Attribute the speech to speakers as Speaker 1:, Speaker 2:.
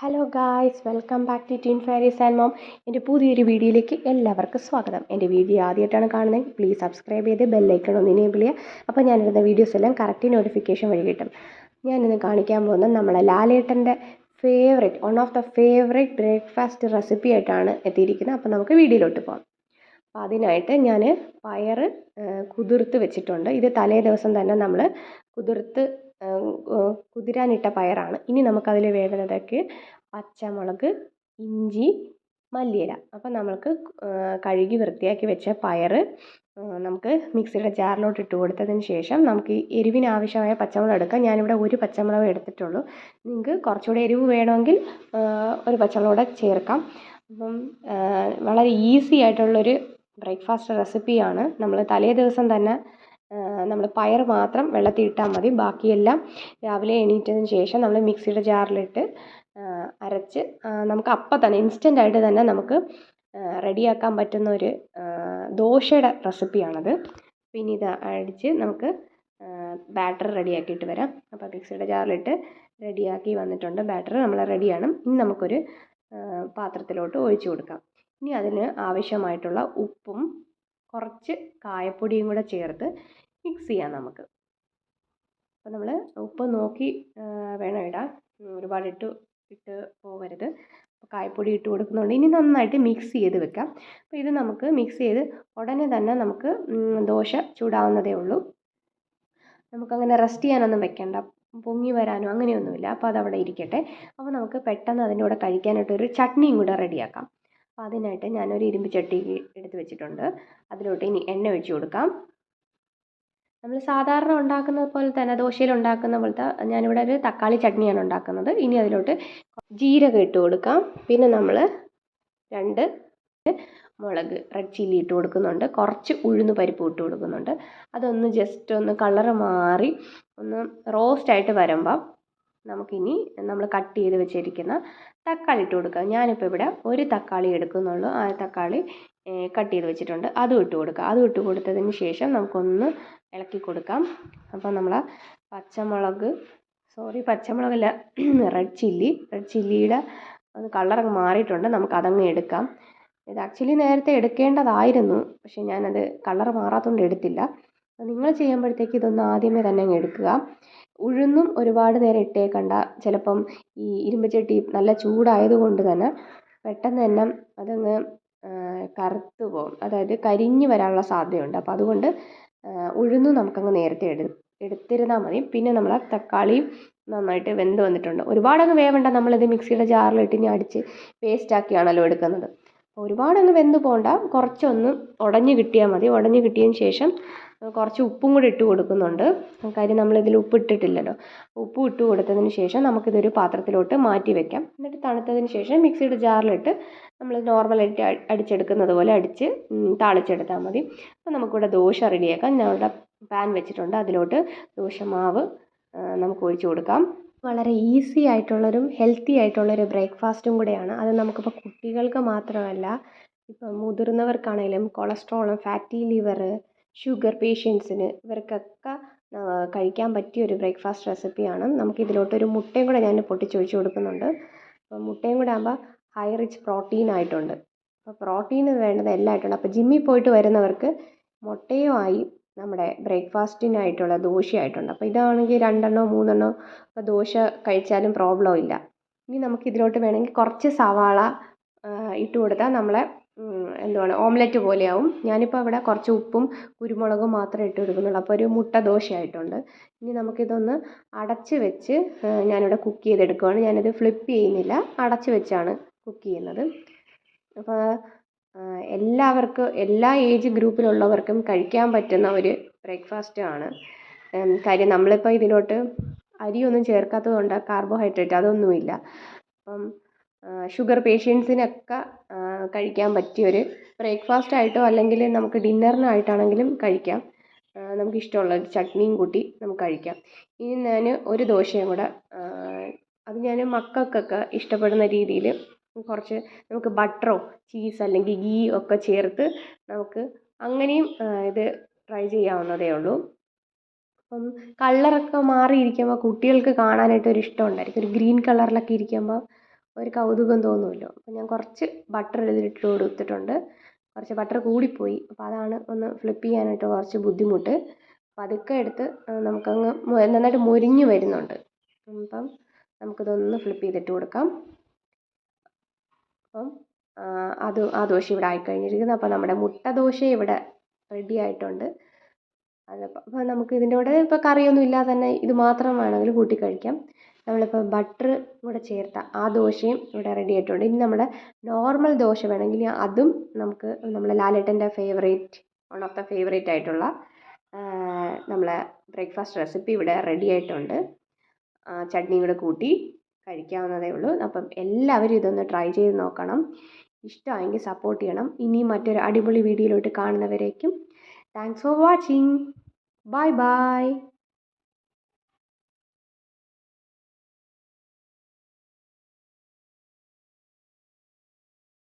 Speaker 1: Hello guys welcome back to teen Faris and mom എന്റെ പുതിയൊരു വീഡിയോയിലേക്ക് എല്ലാവർക്കും സ്വാഗതം. എന്റെ വീഡിയോ ആദ്യമായിട്ടാണ് കാണുന്നത്. പ്ലീസ് സബ്സ്ക്രൈബ് ചെയ്ത് ബെല്ലൈക്കൺ ഒന്ന് എനേബിൾ ചെയ്യുക. അപ്പോൾ ഞാനിരുന്ന വീഡിയോസ് എല്ലാം കറക്റ്റ് നോട്ടിഫിക്കേഷൻ വഴി കിട്ടും. ഞാനിന്ന് കാണിക്കാൻ പോകുന്നത് നമ്മളെ ലാലേട്ടന്റെ favourite one of the favourite breakfast recipe ആയിട്ടാണ് എത്തിയിരിക്കുന്നത്. അപ്പോൾ നമുക്ക് വീഡിയോയിലോട്ട് പോകാം. അപ്പോൾ അതിനായിട്ട് ഞാൻ പയർ കുതിർത്ത് വെച്ചിട്ടുണ്ട്. ഇത് തലേ ദിവസം തന്നെ നമ്മൾ കുതിർത്ത് കുതിരാനിട്ട പയറാണ്. ഇനി നമുക്കതിൽ വേണ്ടുന്നതൊക്കെ പച്ചമുളക് ഇഞ്ചി മല്ലിയില. അപ്പം നമ്മൾക്ക് കഴുകി വൃത്തിയാക്കി വെച്ച പയർ നമുക്ക് മിക്സിയുടെ ജാറിലോട്ട് ഇട്ട് കൊടുത്തതിന് ശേഷം നമുക്ക് ഈ എരിവിന് ആവശ്യമായ പച്ചമുളക് എടുക്കാം. ഞാനിവിടെ ഒരു പച്ചമുളക് എടുത്തിട്ടുള്ളൂ. നിങ്ങൾക്ക് കുറച്ചുകൂടെ എരിവ് വേണമെങ്കിൽ ഒരു പച്ചമുളക് കൂടെ ചേർക്കാം. അപ്പം വളരെ ഈസി ആയിട്ടുള്ളൊരു ബ്രേക്ക്ഫാസ്റ്റ് റെസിപ്പിയാണ്. നമ്മൾ തലേ ദിവസം തന്നെ നമ്മൾ പയർ മാത്രം വെള്ളത്തിൽ ഇട്ടാൽ മതി. ബാക്കിയെല്ലാം രാവിലെ എണീറ്റതിന് ശേഷം നമ്മൾ മിക്സിയുടെ ജാറിലിട്ട് അരച്ച് നമുക്ക് അപ്പം തന്നെ ഇൻസ്റ്റന്റ് ആയിട്ട് തന്നെ നമുക്ക് റെഡിയാക്കാൻ പറ്റുന്ന ഒരു ദോശയുടെ റെസിപ്പിയാണത്. പിന്നെ ഇത് അടിച്ച് നമുക്ക് ബാറ്റർ റെഡിയാക്കിയിട്ട് വരാം. അപ്പോൾ മിക്സിയുടെ ജാറിലിട്ട് റെഡിയാക്കി വന്നിട്ടുണ്ട് ബാറ്റർ. നമ്മൾ റെഡിയാണ്. ഇനി നമുക്കൊരു പാത്രത്തിലോട്ട് ഒഴിച്ചു കൊടുക്കാം. ഇനി അതിന് ആവശ്യമായിട്ടുള്ള ഉപ്പും കുറച്ച് കായപ്പൊടിയും കൂടെ ചേർത്ത് മിക്സ് ചെയ്യാം നമുക്ക്. അപ്പോൾ നമ്മൾ ഉപ്പ് നോക്കി വേണം ഇടാൻ. ഒരുപാട് ഇട്ട് ഇട്ട് പോകരുത്. അപ്പോൾ കായപ്പൊടി ഇട്ട് കൊടുക്കുന്നുണ്ട്. ഇനി നന്നായിട്ട് മിക്സ് ചെയ്ത് വെക്കാം. അപ്പോൾ ഇത് നമുക്ക് മിക്സ് ചെയ്ത് ഉടനെ തന്നെ നമുക്ക് ദോശ ചൂടാവുന്നതേ ഉള്ളൂ. നമുക്കങ്ങനെ റെസ്റ്റ് ചെയ്യാനൊന്നും വെക്കേണ്ട. പൊങ്ങി വരാനോ അങ്ങനെയൊന്നുമില്ല. അപ്പോൾ അതവിടെ ഇരിക്കട്ടെ. അപ്പോൾ നമുക്ക് പെട്ടെന്ന് അതിന്റെ കൂടെ കഴിക്കാനായിട്ട് ഒരു ചട്നിയും കൂടെ റെഡിയാക്കാം അപ്പോൾ അതിനായിട്ട് ഞാനൊരു ഇരുമ്പ് ചട്ടി എടുത്ത് വെച്ചിട്ടുണ്ട്. അതിലോട്ട് ഇനി എണ്ണ ഒഴിച്ച് കൊടുക്കാം. നമ്മൾ സാധാരണ ഉണ്ടാക്കുന്നത് പോലെ തന്നെ ദോശയിൽ ഉണ്ടാക്കുന്ന പോലത്തെ ഞാനിവിടെ ഒരു തക്കാളി ചട്നിയാണ് ഉണ്ടാക്കുന്നത്. ഇനി അതിലോട്ട് ജീരകം ഇട്ട് കൊടുക്കാം. പിന്നെ നമ്മൾ രണ്ട് മുളക് റെഡ് ചില്ലി ഇട്ട് കൊടുക്കുന്നുണ്ട്. കുറച്ച് ഉഴുന്ന് പരിപ്പ് ഇട്ട് കൊടുക്കുന്നുണ്ട്. അതൊന്ന് ജസ്റ്റ് ഒന്ന് കളറ് മാറി ഒന്ന് റോസ്റ്റ് ആയിട്ട് വരുമ്പം നമുക്കിനി നമ്മൾ കട്ട് ചെയ്ത് വെച്ചിരിക്കുന്ന തക്കാളി ഇട്ട് കൊടുക്കാം. ഞാനിപ്പോൾ ഇവിടെ ഒരു തക്കാളി എടുക്കുന്നുള്ളൂ. ആ തക്കാളി കട്ട് ചെയ്ത് വെച്ചിട്ടുണ്ട്. അതും ഇട്ട് കൊടുക്കുക അതും ഇട്ട് കൊടുത്തതിന് ശേഷം നമുക്കൊന്ന് ഇളക്കി കൊടുക്കാം. അപ്പോൾ നമ്മൾ പച്ചമുളക് സോറി പച്ചമുളകല്ല റെഡ് ചില്ലി റെഡ് ചില്ലിയുടെ ഒന്ന് കളറങ്ങ് മാറിയിട്ടുണ്ട്. നമുക്ക് അതങ്ങ് എടുക്കാം. ഇത് ആക്ച്വലി നേരത്തെ എടുക്കേണ്ടതായിരുന്നു. പക്ഷേ ഞാനത് കളർ മാറാത്തതുകൊണ്ട് എടുത്തില്ല. നിങ്ങൾ ചെയ്യുമ്പോഴത്തേക്ക് ഇതൊന്ന് ആദ്യമേ തന്നെ അങ്ങ് എടുക്കുക. ഉഴുന്നും ഒരുപാട് നേരം ഇട്ടേക്കണ്ട. ചിലപ്പം ഈ ഇരുമ്പ് നല്ല ചൂടായത് കൊണ്ട് തന്നെ പെട്ടെന്ന് തന്നെ അതങ്ങ് കറുത്ത് പോകും. അതായത് കരിഞ്ഞ് വരാനുള്ള സാധ്യതയുണ്ട്. അപ്പോൾ അതുകൊണ്ട് ഉഴുന്ന് നമുക്കങ്ങ് നേരത്തെ എടു എടുത്തിരുന്നാൽ മതി. പിന്നെ നമ്മൾ തക്കാളിയും നന്നായിട്ട് വെന്ത് വന്നിട്ടുണ്ട്. ഒരുപാടങ്ങ് വേവണ്ട. നമ്മളിത് മിക്സിയുടെ ജാറിലിട്ട് ഇനി അടിച്ച് പേസ്റ്റാക്കിയാണല്ലോ എടുക്കുന്നത്. ഒരുപാടങ്ങ് വെന്ത് പോകണ്ട കുറച്ചൊന്ന് ഉടഞ്ഞ് കിട്ടിയാൽ മതി. ഉടഞ്ഞ് കിട്ടിയതിന് ശേഷം കുറച്ച് ഉപ്പും കൂടി ഇട്ട് കൊടുക്കുന്നുണ്ട്. കാര്യം നമ്മളിതിൽ ഉപ്പ് ഇട്ടിട്ടില്ലല്ലോ. ഉപ്പ് ഇട്ട് കൊടുത്തതിന് ശേഷം നമുക്കിതൊരു പാത്രത്തിലോട്ട് മാറ്റി വെക്കാം. എന്നിട്ട് തണുത്തതിന് ശേഷം മിക്സിയുടെ ജാറിലിട്ട് നമ്മൾ നോർമലായിട്ട് അടിച്ചെടുക്കുന്നത് പോലെ അടിച്ച് താളിച്ചെടുത്താൽ മതി. അപ്പോൾ നമുക്കിവിടെ ദോശ റെഡിയാക്കാം. ഞാനിവിടെ പാൻ വെച്ചിട്ടുണ്ട്. അതിലോട്ട് ദോശമാവ് നമുക്ക് ഒഴിച്ചു കൊടുക്കാം. വളരെ ഈസി ആയിട്ടുള്ളൊരു ഹെൽത്തി ആയിട്ടുള്ളൊരു ബ്രേക്ക്ഫാസ്റ്റും കൂടെയാണ്. അത് നമുക്കിപ്പോൾ കുട്ടികൾക്ക് മാത്രമല്ല ഇപ്പം മുതിർന്നവർക്കാണെങ്കിലും കൊളസ്ട്രോൾ ഫാറ്റി ലിവർ ഷുഗർ പേഷ്യൻസിന് ഇവർക്കൊക്കെ കഴിക്കാൻ പറ്റിയ ഒരു ബ്രേക്ക്ഫാസ്റ്റ് റെസിപ്പിയാണ് നമുക്ക് ഇതിലോട്ടൊരു മുട്ടയും കൂടെ ഞാൻ പൊട്ടിച്ചൊഴിച്ച് കൊടുക്കുന്നുണ്ട്. അപ്പോൾ മുട്ടയും കൂടെ ആകുമ്പോൾ ഹൈ റിച്ച് പ്രോട്ടീൻ ആയിട്ടുണ്ട്. അപ്പോൾ പ്രോട്ടീന് വേണ്ടത് എല്ലാം ആയിട്ടുണ്ട് അപ്പോൾ ജിമ്മിൽ പോയിട്ട് വരുന്നവർക്ക് മുട്ടയുമായി നമ്മുടെ ബ്രേക്ക്ഫാസ്റ്റിനായിട്ടുള്ള ദോശയായിട്ടുണ്ട്. അപ്പോൾ ഇതാണെങ്കിൽ രണ്ടെണ്ണോ മൂന്നെണ്ണോ ഇപ്പോൾ ദോശ കഴിച്ചാലും പ്രോബ്ലം ഇല്ല. ഇനി നമുക്ക് ഇതിലോട്ട് വേണമെങ്കിൽ കുറച്ച് സവാള ഇട്ട് കൊടുത്താൽ നമ്മളെ എന്തുവാണ് ഓംലെറ്റ് പോലെയാവും. ഞാനിപ്പോൾ അവിടെ കുറച്ച് ഉപ്പും കുരുമുളകും മാത്രമേ ഇട്ട് കൊടുക്കുന്നുള്ളൂ. അപ്പോൾ ഒരു മുട്ട ദോശയായിട്ടുണ്ട്. ഇനി നമുക്കിതൊന്ന് അടച്ച് വെച്ച് ഞാനിവിടെ കുക്ക് ചെയ്തെടുക്കുകയാണ് ഞാനിത് ഫ്ലിപ്പ് ചെയ്യുന്നില്ല. അടച്ച് വെച്ചാണ് കുക്ക് ചെയ്യുന്നത്. അപ്പോൾ എല്ലാവർക്കും എല്ലാ ഏജ് ഗ്രൂപ്പിലുള്ളവർക്കും കഴിക്കാൻ പറ്റുന്ന ഒരു ബ്രേക്ക്ഫാസ്റ്റ് ആണ്. കാര്യം നമ്മളിപ്പോൾ ഇതിലോട്ട് അരിയൊന്നും ചേർക്കാത്തത് കൊണ്ട് കാർബോഹൈഡ്രേറ്റ് അതൊന്നുമില്ല. അപ്പം ഷുഗർ പേഷ്യൻസിനൊക്കെ കഴിക്കാൻ പറ്റിയൊരു ബ്രേക്ക്ഫാസ്റ്റ് ആയിട്ടോ അല്ലെങ്കിൽ നമുക്ക് ഡിന്നറിനായിട്ടാണെങ്കിലും കഴിക്കാം. നമുക്ക് ഇഷ്ടമുള്ള ഒരു ചട്നിയും കൂട്ടി നമുക്ക് കഴിക്കാം. ഇനി ഞാൻ ഒരു ദോശയും കൂടെ അത് ഞാൻ മക്കൾക്കൊക്കെ ഇഷ്ടപ്പെടുന്ന രീതിയിൽ കുറച്ച് നമുക്ക് ബട്ടറോ ചീസ് അല്ലെങ്കിൽ ഗീ ഒക്കെ ചേർത്ത് നമുക്ക് അങ്ങനെയും ഇത് ട്രൈ ചെയ്യാവുന്നതേ ഉള്ളൂ. അപ്പം കളറൊക്കെ മാറിയിരിക്കുമ്പോൾ കുട്ടികൾക്ക് കാണാനായിട്ട് ഒരു ഇഷ്ടം ഉണ്ടായിരിക്കും. ഒരു ഗ്രീൻ കളറിലൊക്കെ ഇരിക്കുമ്പോൾ ഒരു കൗതുകം തോന്നുമല്ലോ അപ്പം ഞാൻ കുറച്ച് ബട്ടർ ഇതിലിട്ട് കൊടുത്തിട്ടുണ്ട്. കുറച്ച് ബട്ടർ കൂടിപ്പോയി. അപ്പോൾ അതാണ് ഒന്ന് ഫ്ലിപ്പ് ചെയ്യാനായിട്ട് കുറച്ച് ബുദ്ധിമുട്ട്. പതുക്കെ എടുത്ത് നമുക്കങ്ങ് നന്നായിട്ട് മുരിഞ്ഞ് വരുന്നുണ്ട്. അപ്പം നമുക്കിതൊന്ന് ഫ്ലിപ്പ് ചെയ്തിട്ട് കൊടുക്കാം. അപ്പം അത് ആ ദോശ ഇവിടെ ആയിക്കഴിഞ്ഞിരിക്കുന്നു. അപ്പം നമ്മുടെ മുട്ട ദോശ ഇവിടെ റെഡി ആയിട്ടുണ്ട്. അതപ്പോൾ അപ്പോൾ നമുക്ക് ഇതിന്റെ കൂടെ ഇപ്പോൾ കറിയൊന്നും ഇല്ലാതെ തന്നെ ഇത് മാത്രം വേണമെങ്കിൽ കൂട്ടി കഴിക്കാം. നമ്മളിപ്പോൾ ബട്ടർ കൂടെ ചേർത്ത ആ ദോശയും ഇവിടെ റെഡി ആയിട്ടുണ്ട്. ഇനി നമ്മുടെ നോർമൽ ദോശ വേണമെങ്കിൽ അതും നമുക്ക് നമ്മളെ ലാലേട്ടന്റെ favourite one of the favourite ആയിട്ടുള്ള നമ്മളെ ബ്രേക്ക്ഫാസ്റ്റ് റെസിപ്പി ഇവിടെ റെഡി ആയിട്ടുണ്ട്. ചട്നിയും കൂടെ കൂട്ടി കഴിക്കാവുന്നതേ ഉള്ളൂ. അപ്പം എല്ലാവരും ഇതൊന്ന് ട്രൈ ചെയ്ത് നോക്കണം. ഇഷ്ടമായെങ്കിൽ സപ്പോർട്ട് ചെയ്യണം. ഇനി മറ്റൊരു അടിപൊളി വീഡിയോയിലോട്ട് കാണുന്നവരേക്കും thanks for watching bye bye